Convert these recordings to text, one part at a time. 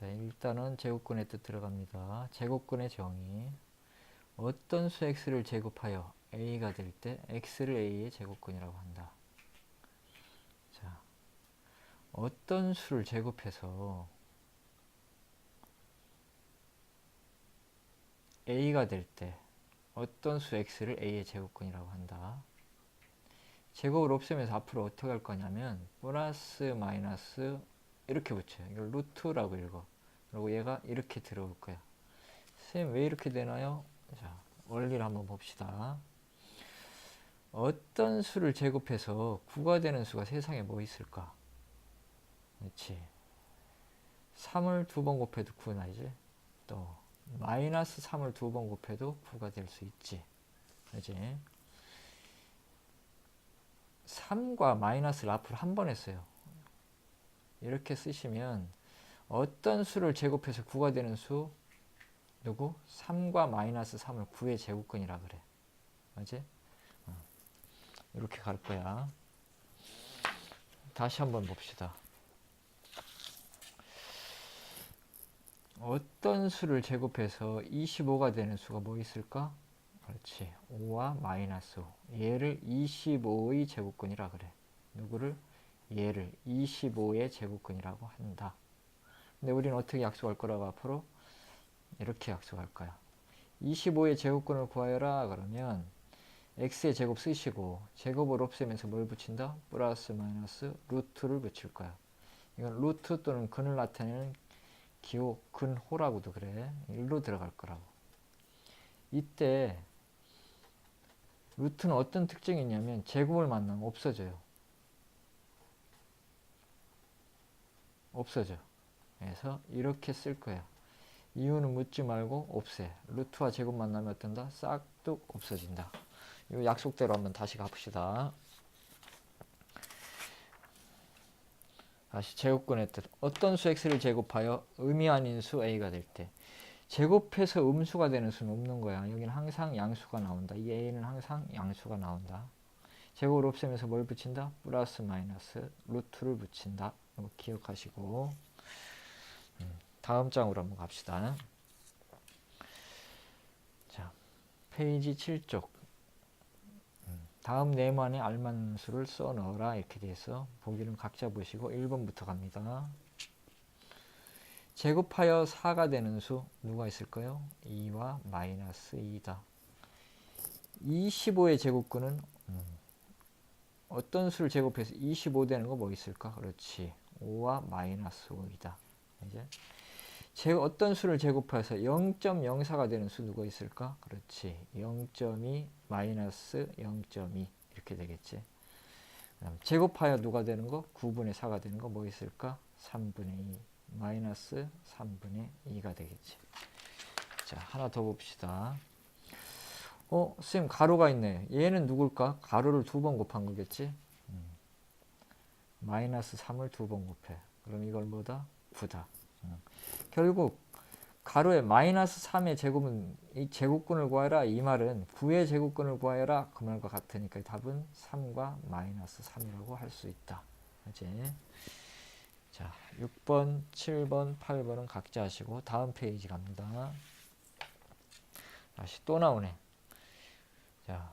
자, 일단은 제곱근의 뜻 들어갑니다. 제곱근의 정의. 어떤 수 x를 제곱하여 a가 될 때 x를 a의 제곱근이라고 한다. 자, 어떤 수를 제곱해서 a가 될 때 어떤 수 x를 a의 제곱근이라고 한다. 제곱을 없애면서 앞으로 어떻게 할 거냐면 플러스 마이너스 이렇게 붙여요. 이걸 루트라고 읽어. 그리고 얘가 이렇게 들어올 거야. 선생님 왜 이렇게 되나요? 자, 원리를 한번 봅시다. 어떤 수를 제곱해서 9가 되는 수가 세상에 뭐 있을까? 그렇지. 3을 두 번 곱해도 9 나이지. 또 마이너스 3을 두 번 곱해도 9가 될 수 있지. 그렇지. 3과 마이너스를 앞으로 한 번 했어요. 이렇게 쓰시면 어떤 수를 제곱해서 9가 되는 수 누구? 3과 마이너스 3을 9의 제곱근이라 그래. 맞지? 어. 이렇게 갈 거야. 다시 한번 봅시다. 어떤 수를 제곱해서 25가 되는 수가 뭐 있을까? 그렇지. 5와 마이너스 5. 얘를 25의 제곱근이라 그래. 누구를? 얘를 25의 제곱근이라고 한다. 근데 우리는 어떻게 약속할 거라고 앞으로? 이렇게 약속할 거야. 25의 제곱근을 구하여라 그러면 x의 제곱 쓰시고 제곱을 없애면서 뭘 붙인다? 플러스 마이너스 루트를 붙일 거야. 이건 루트 또는 근을 나타내는 기호 근호라고도 그래. 일로 들어갈 거라고. 이때 루트는 어떤 특징이 있냐면 제곱을 만나면 없어져요. 없어져. 그래서 이렇게 쓸 거야. 이유는 묻지 말고 없애. 루트와 제곱 만 나면 어떤다? 싹둑 없어진다. 이 약속대로 한번 다시 가봅시다. 다시 제곱근의 뜻. 어떤 수 x를 제곱하여 의미 아닌 수 a가 될 때. 제곱해서 음수가 되는 수는 없는 거야. 여기는 항상 양수가 나온다. 이 a는 항상 양수가 나온다. 제곱을 없애면서 뭘 붙인다? 플러스 마이너스 루트를 붙인다. 이거 기억하시고 음, 다음 장으로 한번 갑시다. 자, 페이지 7쪽 음, 다음 네만의 알맞는 수를 써 넣어라 이렇게 돼서 보기는 각자 보시고 1번부터 갑니다. 제곱하여 4가 되는 수 누가 있을까요? 2와 마이너스 2다. 25의 제곱근은 음, 어떤 수를 제곱해서 25 되는 거 뭐 있을까? 그렇지. 5와 마이너스 5이다. 이제 제 어떤 수를 제곱해서 0.04가 되는 수 누가 있을까? 그렇지. 0.2 마이너스 0.2 이렇게 되겠지. 제곱하여 누가 되는 거? 9분의 4가 되는 거 뭐 있을까? 3분의 2 마이너스 3분의 2가 되겠지. 자, 하나 더 봅시다. 어, 쌤 가로가 있네. 얘는 누굴까? 가로를 두 번 곱한 거겠지? 음. 마이너스 3을 두 번 곱해. 그럼 이걸 뭐다? 9다. 음. 결국 가로의 마이너스 3의 제곱은 이 제곱근을 구하여라 이 말은 9의 제곱근을 구하여라 그 말과 같으니까 답은 3과 마이너스 3이라고 할 수 있다. 그지? 자, 6번, 7번, 8번은 각자 하시고 다음 페이지 갑니다. 다시 또 나오네. 자,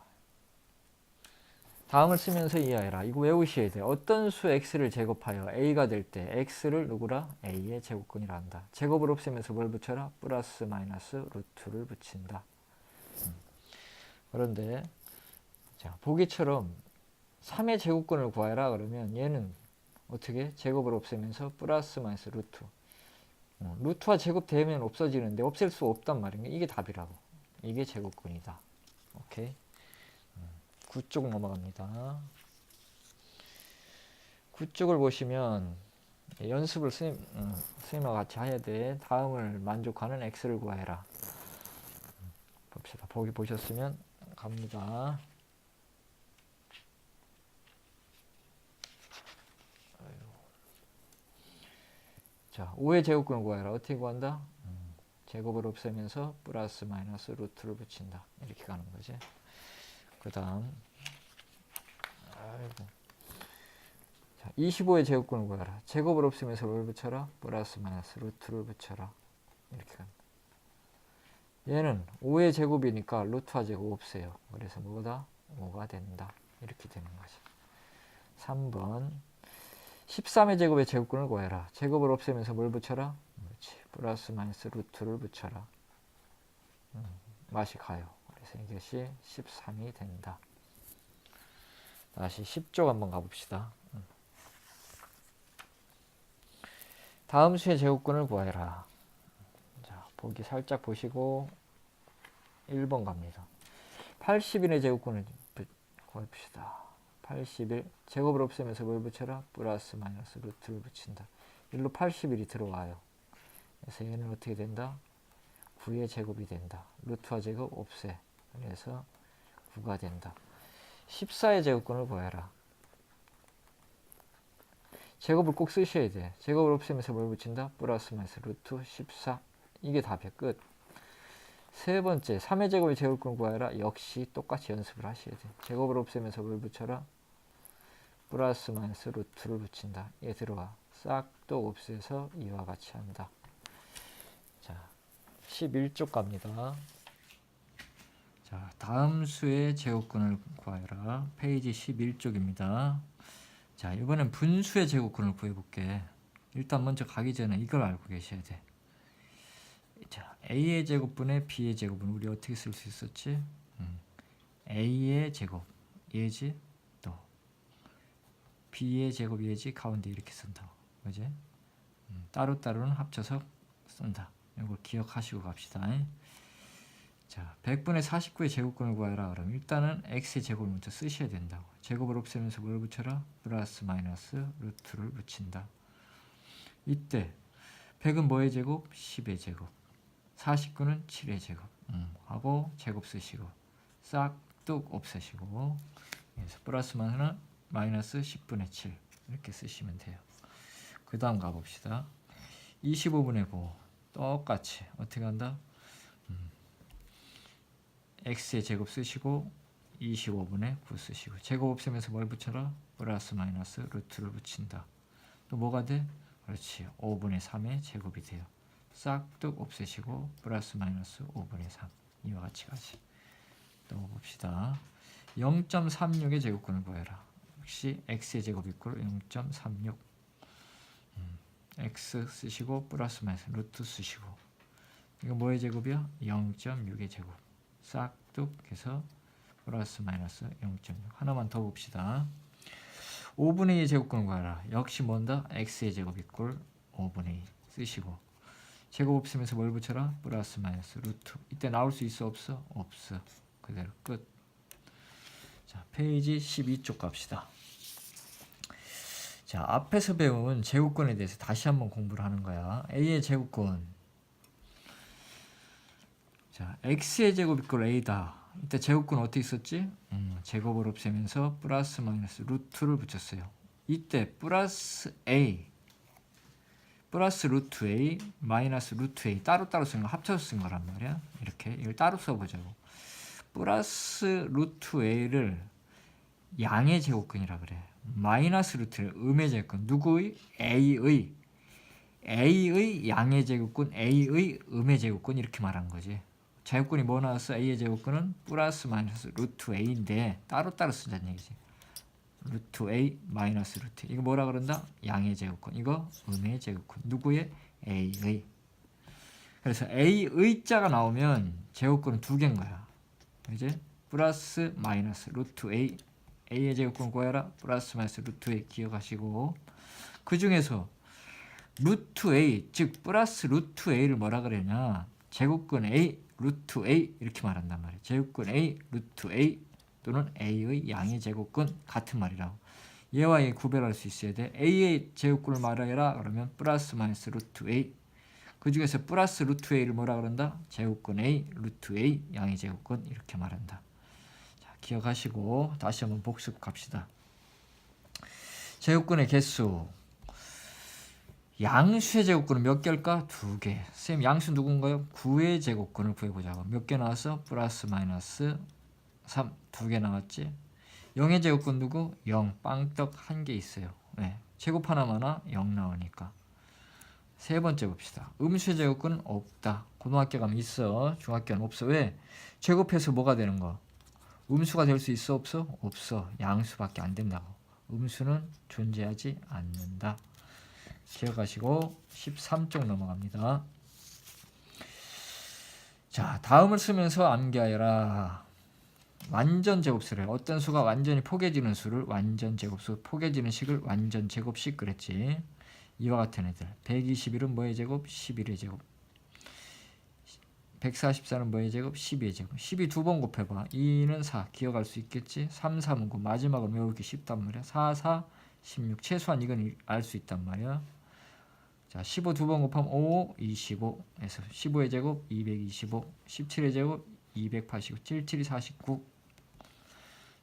다음을 쓰면서 이해해라. 이거 외우셔야 돼. 어떤 수 x를 제곱하여 a가 될 때 x를 누구라? a의 제곱근이라 한다. 제곱을 없애면서 뭘 붙여라? 플러스 마이너스 루트를 붙인다. 음. 그런데 자 보기처럼 3의 제곱근을 구하라 그러면 얘는 어떻게 제곱을 없애면서 플러스 마이너스 루트 어, 루트와 제곱 되면 없어지는데 없앨 수 없단 말이야. 이게 답이라고. 이게 제곱근이다. 오케이. 9쪽 넘어갑니다. 9쪽을 보시면 연습을 스님, 음, 스님과 같이 해야 돼. 다음을 만족하는 x를 구해라. 봅시다. 보기 보셨으면 갑니다. 자, 5의 제곱근을 구해라. 어떻게 구한다? 음, 제곱을 없애면서 플러스 마이너스 루트를 붙인다. 이렇게 가는 거지. 그 다음 아이고 자 25의 제곱근을 구하라. 제곱을 없애면서 뭘 붙여라? 플러스 마이너스 루트를 붙여라. 이렇게 갑니다. 얘는 5의 제곱이니까 루트와 제곱 없어요. 그래서 뭐다? 5가 된다. 이렇게 되는 거죠. 3번 13의 제곱의 제곱근을 구해라. 제곱을 없애면서 뭘 붙여라? 그렇지. 플러스 마이너스 루트를 붙여라. 음, 맛이 가요. 그래서 이것이 13이 된다. 다시 10쪽 한번 가봅시다. 음. 다음 수의 제곱근을 구해라. 자, 보기 살짝 보시고 1번 갑니다. 80인의 제곱근을 부- 구해봅시다. 81 제곱을 없애면서 뭘 붙여라? 플러스 마이너스 루트를 붙인다. 일로 81이 들어와요. 그래서 얘는 어떻게 된다? 9의 제곱이 된다. 루트와 제곱 없애. 그래서 9가 된다. 14의 제곱근을 구해라. 제곱을 꼭 쓰셔야 돼. 제곱을 없애면서 뭘 붙인다? 플러스 마이너스 루트 14. 이게 답이야. 끝. 세 번째, 3의 제곱의 제곱근을 구하라. 역시 똑같이 연습을 하셔야 돼. 제곱을 없애면서 뭘 붙여라? 플러스 마이너스 루트를 붙인다. 얘 들어와. 싹도 없애서 이와 같이 한다. 자, 11쪽 갑니다. 자, 다음 수의 제곱근을 구하라. 페이지 11쪽입니다. 자, 이번엔 분수의 제곱근을 구해볼게. 일단 먼저 가기 전에 이걸 알고 계셔야 돼. 자, a의 제곱분의 b의 제곱은 우리 어떻게 쓸 수 있었지? 음, a의 제곱 얘지 또 b의 제곱 얘지 가운데 이렇게 쓴다고, 그지? 음, 따로따로는 합쳐서 쓴다. 이걸 기억하시고 갑시다. 자, 100분의 49의 제곱근을 구하라 그러면 일단은 x의 제곱을 먼저 쓰셔야 된다고. 제곱을 없애면서 뭘 붙여라? 플러스 마이너스 루트를 붙인다. 이때 100은 뭐의 제곱? 10의 제곱. 49는 7의 제곱. 음, 하고 제곱 쓰시고 싹둑 없애시고 그래서 플러스 마이너스 마이너스 10분의 7 이렇게 쓰시면 돼요. 그 다음 가봅시다. 25분의 9 똑같이 어떻게 한다? X의 제곱 쓰시고 25분의 9 쓰시고 제곱 없애면서 뭘 붙여라? 플러스 마이너스 루트를 붙인다. 또 뭐가 돼? 그렇지 5분의 3의 제곱이 돼요. 싹둑 없애시고 플러스 마이너스 5분의 3 이와 같이 가지. 또 봅시다. 0.36의 제곱근을 구해라. 역시 x의 제곱 이꼴 0.36 음, x 쓰시고 플러스 마이너스 루트 쓰시고 이거 뭐의 제곱이야? 0.6의 제곱 싹둑 해서 플러스 마이너스 0.6 하나만 더 봅시다. 5분의 2의 제곱근을 구하라. 역시 뭔다? x의 제곱 이꼴 5분의 2 쓰시고. 제곱 없으면서 뭘 붙여라? 플러스 마이너스 루트. 이때 나올 수 있어? 없어? 없어. 그대로 끝. 자, 페이지 12쪽 갑시다. 자 앞에서 배운 제곱근에 대해서 다시 한번 공부를 하는 거야. A의 제곱근 자, x의 제곱 이꼴 a다. 이때 제곱근 어떻게 썼지? 음, 제곱을 없애면서 플러스 마이너스 루트를 붙였어요. 이때 플러스 a 플러스 루트 a 마이너스 루트 a 따로따로 쓴 거 합쳐서 쓴 거란 말이야. 이렇게 이걸 따로 써보자고. 플러스 루트 a를 양의 제곱근이라 그래. 마이너스 루트를 음의 제곱근 누구의? a의 a의 양의 제곱근 a의 음의 제곱근 이렇게 말한 거지. 제곱근이 뭐 나왔어? a의 제곱근은 플러스 마이너스 루트 a인데 따로따로 쓰자는 얘기지. 루트 a 마이너스 루트 이거 뭐라 그런다? 양의 제곱근 이거 음의 제곱근 누구의? a의 그래서 a의 자가 나오면 제곱근은 두 개인 거야. 이제 플러스 마이너스 루트 a a의 제곱근 구해라 플러스 마이너스 루트 a 기억하시고 그 중에서 루트 a 즉 플러스 루트 a를 뭐라 그러냐 제곱근 a 루트 a 이렇게 말한단 말이에요. 제곱근 a 루트 a 또는 a의 양의 제곱근 같은 말이라고. 얘와 얘 구별할 수 있어야 돼. a의 제곱근을 말하라 그러면 플러스 마이너스 루트 a 그 중에서 플러스 루트 a를 뭐라 그런다? 제곱근 a 루트 a 양의 제곱근 이렇게 말한다. 자, 기억하시고 다시 한번 복습 갑시다. 제곱근의 개수 양수의 제곱근은 몇 개일까? 두 개. 쌤 양수 누군가요? 9의 제곱근을 구해보자고. 몇 개 나왔어? 플러스 마이너스 3. 두 개 나왔지? 0의 제곱근 누구? 0. 빵떡 한 개 있어요. 네. 제곱 하나만 하나 0 나오니까 세 번째 봅시다. 음수의 제곱근은 없다. 고등학교 가면 있어. 중학교는 없어. 왜? 제곱해서 뭐가 되는 거? 음수가 될 수 있어 없어? 없어. 양수밖에 안 된다고. 음수는 존재하지 않는다. 기억하시고 13쪽 넘어갑니다. 자, 다음을 쓰면서 암기하여라. 완전 제곱수래. 어떤 수가 완전히 포개지는 수를 완전 제곱수, 포개지는 식을 완전 제곱식 그랬지. 이와 같은 애들. 121은 뭐의 제곱? 11의 제곱. 144는 뭐의 제곱? 12의 제곱. 12 두 번 곱해봐. 2는 4. 기억할 수 있겠지? 3, 3은 9. 마지막으로 외우기 쉽단 말이야. 4, 4, 16. 최소한 이건 알 수 있단 말이야. 자, 15 두 번 곱하면 5, 25에서 15의 제곱 225, 17의 제곱 289, 77이 49.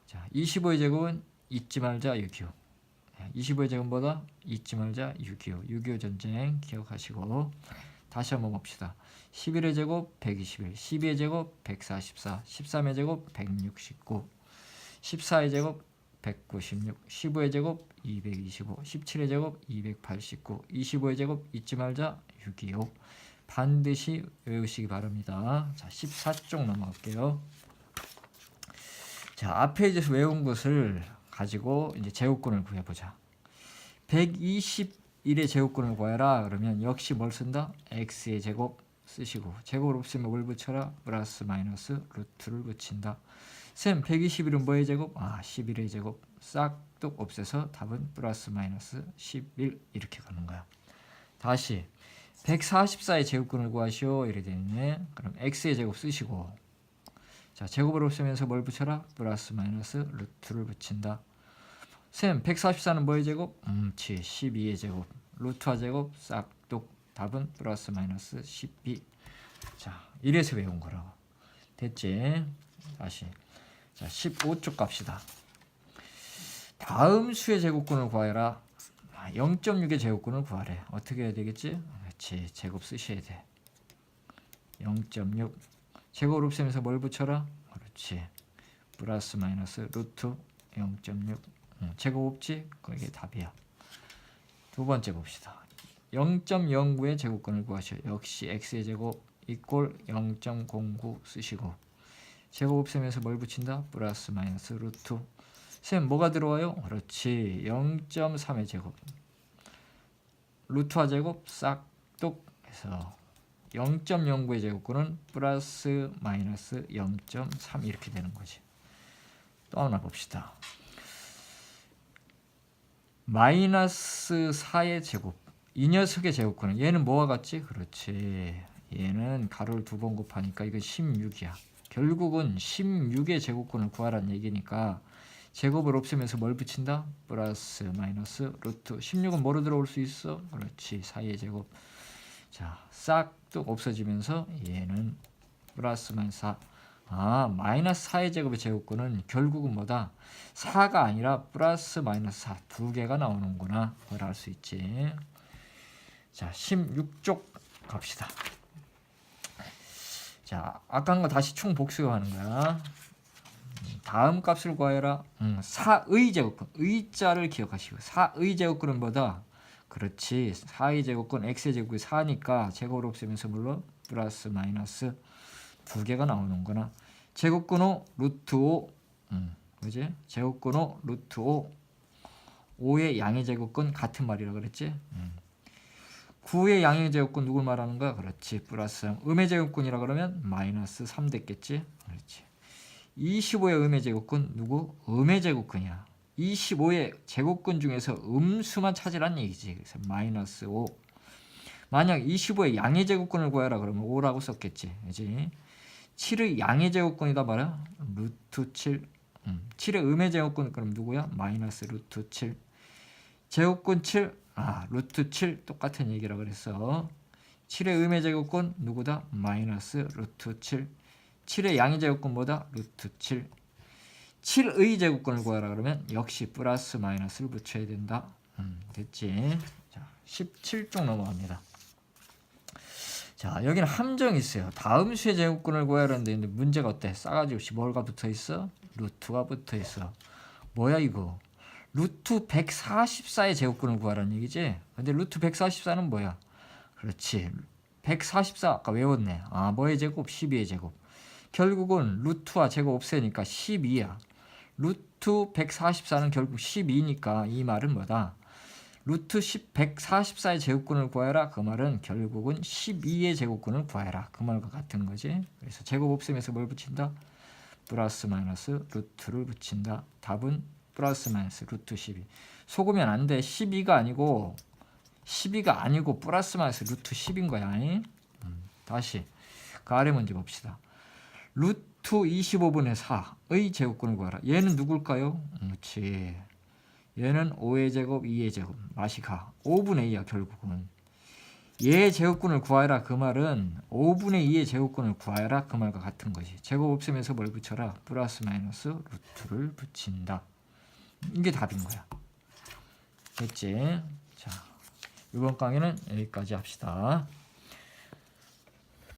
자, 25의 제곱은 잊지 말자 625. 25의 제곱보다 잊지 말자 625. 6.25 전쟁 기억하시고 다시 한번 봅시다. 11의 제곱 121, 12의 제곱 144, 13의 제곱 169, 14의 제곱 196, 15의 제곱 225, 17의 제곱 289, 25의 제곱 잊지 말자 625. 반드시 외우시기 바랍니다. 자, 14쪽 넘어갈게요. 자, 앞에 이제 외운 것을 가지고 이제 제곱근을 구해보자. 121의 제곱근을 구해라. 그러면 역시 뭘 쓴다? x의 제곱 쓰시고 제곱을 없으면 뭘 붙여라? 플러스 마이너스 루트를 붙인다. 쌤 121은 뭐의 제곱? 아 11의 제곱 싹둑 없애서 답은 플러스 마이너스 11 이렇게 가는 거야. 다시 144의 제곱근을 구하시오 이래 되네. 그럼 x의 제곱 쓰시고 자 제곱을 없애면서 뭘 붙여라? 플러스 마이너스 루트를 붙인다. 쌤 144는 뭐의 제곱? 음치 12의 제곱 루트와 제곱 싹둑 답은 플러스 마이너스 12. 자 이래서 외운 거라고. 됐지? 다시 자 15쪽 갑시다. 다음 수의 제곱근을 구하여라. 0.6의 제곱근을 구하래. 어떻게 해야 되겠지? 그렇지. 제곱 쓰셔야 돼. 0.6 제곱을 없애면서 뭘 붙여라? 그렇지. 플러스 마이너스 루트 0.6 응, 제곱 없지? 그게 답이야. 두 번째 봅시다. 0.09의 제곱근을 구하시오. 역시 x의 제곱 이꼴 0.09 쓰시고 제곱 없애면서 뭘 붙인다? 플러스 마이너스 루트 쌤 뭐가 들어와요? 그렇지. 0.3의 제곱. 루트와 제곱 싹둑 해서 0.09의 제곱근은 플러스 마이너스 0.3 이렇게 되는 거지. 또 하나 봅시다. 마이너스 4의 제곱. 이 녀석의 제곱근은 얘는 뭐와 같지? 그렇지. 얘는 가로를 두 번 곱하니까 이건 16이야 결국은 16의 제곱근을 구하라는 얘기니까 제곱을 없애면서 뭘 붙인다? 플러스 마이너스 루트 16은 뭐로 들어올 수 있어? 그렇지 4의 제곱 자 싹둑 없어지면서 얘는 플러스 마이너스 4 아, 마이너스 4의 제곱의 제곱근은 결국은 뭐다? 4가 아니라 플러스 마이너스 4 두 개가 나오는구나. 그걸 알 수 있지. 자, 16쪽 갑시다. 자, 아까 한 거 다시 총 복수하는 거야. 음, 다음 값을 구하여라. 음, 4의 제곱근. 의자를 기억하시고. 4의 제곱근은 뭐다? 그렇지. 4의 제곱근 x의 제곱이 4니까 제곱을 없애면서 물론 플러스 마이너스 두 개가 나오는구나. 제곱근 5 루트 5 음, 그지? 제곱근 5 루트 5 5의 양의 제곱근 같은 말이라 그랬지? 음. 9의 양의 제곱근 누굴 말하는 거야? 그렇지. 플러스 3. 음의 제곱근이라 그러면 마이너스 3 됐겠지? 그렇지. 25의 음의 제곱근 누구? 음의 제곱근이야. 25의 제곱근 중에서 음수만 찾으란 얘기지. 그래서 마이너스 5. 만약 25의 양의 제곱근을 구하라 그러면 5라고 썼겠지. 그지? 7의 양의 제곱근이다 말이야. 루트 7. 음. 7의 음의 제곱근 그럼 누구야? 마이너스 루트 7. 제곱근 7. 아, 루트 7 똑같은 얘기라 그랬어. 7의 음의 제곱근 누구다? 마이너스 루트 7. 7의 양의 제곱근보다 루트 7. 7의 제곱근을 구하라 그러면 역시 플러스 마이너스를 붙여야 된다. 음, 됐지? 자, 17쪽 넘어갑니다. 자, 여기는 함정이 있어요. 다음 수의 제곱근을 구하라는데 근데 문제가 어때? 싸가지 없이 뭘가 붙어 있어? 루트가 붙어 있어. 뭐야 이거? 루트 144의 제곱근을 구하라는 얘기지. 근데 루트 144는 뭐야? 그렇지. 144 아까 외웠네. 아, 뭐의 제곱? 12의 제곱. 결국은 루트와 제곱 없애니까 12야. 루트 144는 결국 12니까 이 말은 뭐다? 루트 10, 144의 제곱근을 구하라. 그 말은 결국은 12의 제곱근을 구하라. 그 말과 같은 거지. 그래서 제곱 없애면서 뭘 붙인다? 플러스 마이너스 루트를 붙인다. 답은 플러스 마이너스 루트 12. 속으면 안 돼. 12가 아니고 12가 아니고 플러스 마이너스 루트 10인 거야. 잉? 음, 다시 그 아래 문제 봅시다. 루트 25분의 4의 제곱근을 구하라. 얘는 누굴까요? 음, 그렇지. 얘는 5의 제곱, 2의 제곱. 맛이 가. 5분의 2야 결국은. 얘의 제곱근을 구하라 그 말은 5분의 2의 제곱근을 구하라 그 말과 같은 것이 제곱 없으면서 뭘 붙여라 플러스 마이너스 루트를 붙인다 이게 답인 거야. 됐지? 자 이번 강의는 여기까지 합시다